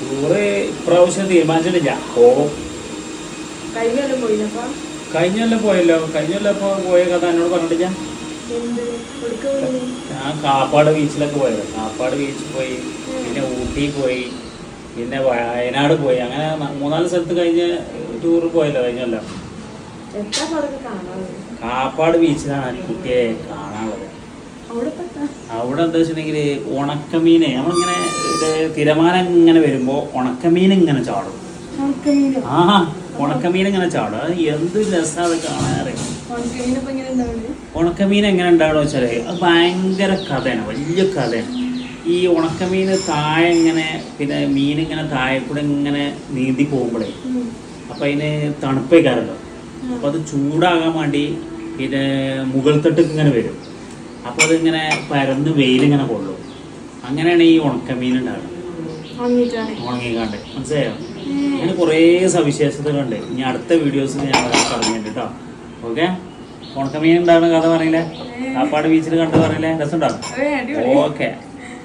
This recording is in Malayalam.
ടൂറ് ഇപ്രാവശ്യം തീരുമാനിച്ചിട്ടില്ല. പോകും കഴിഞ്ഞ കൊല്ലം പോയല്ലോ കഴിഞ്ഞ കൊല്ലം ഇപ്പോൾ പോയ കഥ എന്നോട് പറഞ്ഞിട്ടില്ല. ഞാൻ കാപ്പാട് ബീച്ചിലൊക്കെ പോയത്. കാപ്പാട് ബീച്ചിൽ പോയി. പിന്നെ ഊട്ടി പോയി. പിന്നെ വയനാട് പോയി. അങ്ങനെ മൂന്നാൽ സ്ഥലത്ത് കഴിഞ്ഞ ടൂർ പോയല്ലോ കഴിഞ്ഞല്ലോ കാപ്പാട് ബീച്ചിലാണ് കുട്ടിയെ കാണാനുള്ളത്. അവിടെ എന്താ വെച്ചിട്ടുണ്ടെങ്കിൽ ഉണക്കമീനെ നമ്മളിങ്ങനെ തിരമാനം തിരമാല ഇങ്ങനെ വരുമ്പോൾ ഉണക്കമീൻ ഇങ്ങനെ ചാടും. ആ ഉണക്കമീൻ ഇങ്ങനെ ചാടും. അത് എന്ത് രസം അത് ഉണ്ടാവുന്നത് ഉണക്കമീൻ എങ്ങനെ ഉണ്ടാവുക വെച്ചാൽ അത് ഭയങ്കര കഥയാണ് വലിയ കഥയാണ്. ഈ ഉണക്കമീൻ താഴെ ഇങ്ങനെ പിന്നെ മീൻ ഇങ്ങനെ താഴെ കൂടെ ഇങ്ങനെ നീന്തി പോകുമ്പോഴേ അപ്പം അതിന് തണുപ്പേക്കാരല്ലോ. അപ്പോൾ അത് ചൂടാകാൻ വേണ്ടി പിന്നെ മുകൾ തട്ടിങ്ങനെ ഇങ്ങനെ വരും. അപ്പോൾ അതിങ്ങനെ പരന്ന് വെയിലിങ്ങനെ കൊള്ളും. അങ്ങനെയാണ് ഈ ഉണക്കമീൻ ഉണ്ടാകുന്നത് ഉണങ്ങിക്കാണ്ട്. മനസ്സിലായോ? അങ്ങനെ കുറേ സവിശേഷതകളുണ്ട്. ഇനി അടുത്ത വീഡിയോസ് ഞാൻ പറഞ്ഞിട്ടുണ്ട് കേട്ടോ ഓക്കെ? ഉണക്കമീൻ ഉണ്ടാകുന്ന കഥ പറയില്ലേ? കാപ്പാട് ബീച്ചിൽ കണ്ട് പറയില്ലേ? അടിപൊളി. ഓക്കെ.